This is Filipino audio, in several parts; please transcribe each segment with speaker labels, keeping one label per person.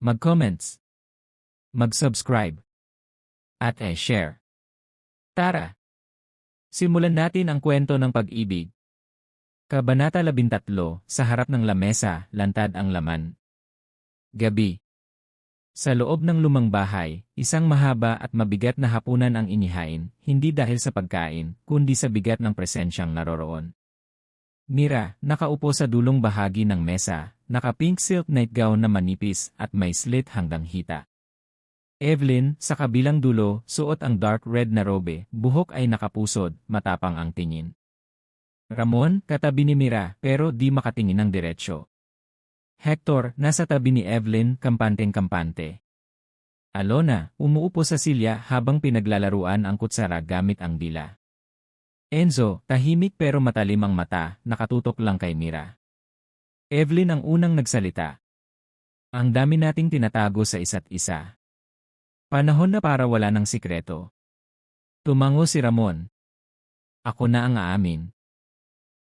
Speaker 1: mag-comments, mag-subscribe, at e-share. Tara! Simulan natin ang kwento ng pag-ibig. Kabanata 13, sa harap ng lamesa, lantad ang laman. Gabi. Sa loob ng lumang bahay, isang mahaba at mabigat na hapunan ang inihain, hindi dahil sa pagkain, kundi sa bigat ng presensyang naroroon. Mira, nakaupo sa dulong bahagi ng mesa, naka-pink silk nightgown na manipis at may slit hanggang hita. Evelyn, sa kabilang dulo, suot ang dark red na robe, buhok ay nakapusod, matapang ang tingin. Ramon, katabi ni Mira, pero di makatingin ng diretsyo. Hector, nasa tabi ni Evelyn, kampanteng-kampante. Alona, umuupo sa silya habang pinaglalaruan ang kutsara gamit ang dila. Enzo, tahimik pero matalim ang mata, nakatutok lang kay Mira. Evelyn ang unang nagsalita. Ang dami nating tinatago sa isa't isa. Panahon na para wala ng sikreto. Tumango si Ramon. Ako na ang aamin.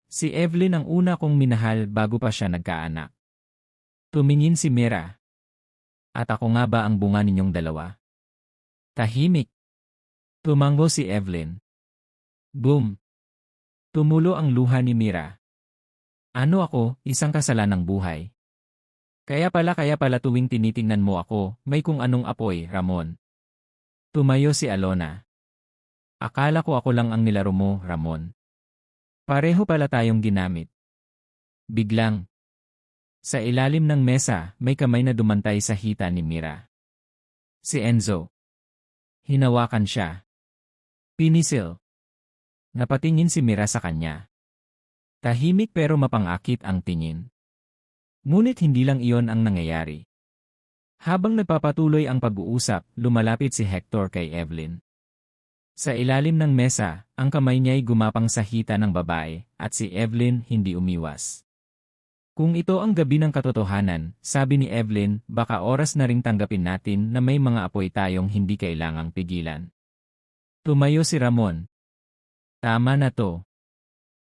Speaker 1: Si Evelyn ang una kong minahal bago pa siya nagkaanak. Tumingin si Mira. At ako nga ba ang bunga ninyong dalawa? Tahimik. Tumango si Evelyn. Boom. Tumulo ang luha ni Mira. Ano ako, isang kasalanang buhay. Kaya pala kaya pala tuwing tinitingnan mo ako, may kung anong apoy, Ramon. Tumayo si Alona. Akala ko ako lang ang nilaro mo, Ramon. Pareho pala tayong ginamit. Biglang, sa ilalim ng mesa, may kamay na dumantay sa hita ni Mira. Si Enzo. Hinawakan siya. Pinisil. Napatingin si Mira sa kanya. Tahimik pero mapangakit ang tingin. Ngunit hindi lang iyon ang nangyayari. Habang nagpapatuloy ang pag-uusap, lumalapit si Hector kay Evelyn. Sa ilalim ng mesa, ang kamay niya'y gumapang sa hita ng babae, at si Evelyn hindi umiwas. Kung ito ang gabi ng katotohanan, sabi ni Evelyn, baka oras na ring tanggapin natin na may mga apoy tayong hindi kailangang pigilan. Tumayo si Ramon. Tama na to.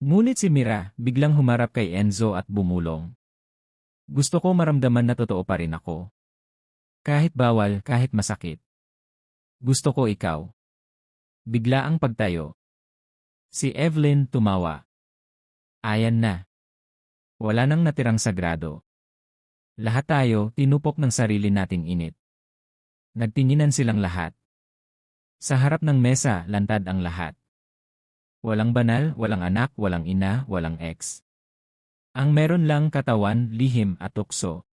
Speaker 1: Ngunit si Mira, biglang humarap kay Enzo at bumulong. Gusto ko maramdaman na totoo pa rin ako. Kahit bawal, kahit masakit. Gusto ko ikaw. Bigla ang pagtayo. Si Evelyn tumawa. Ayan na. Wala nang natirang sagrado. Lahat tayo, tinupok ng sarili nating init. Nagtinginan silang lahat. Sa harap ng mesa, lantad ang lahat. Walang banal, walang anak, walang ina, walang ex. Ang meron lang katawan, lihim at tukso.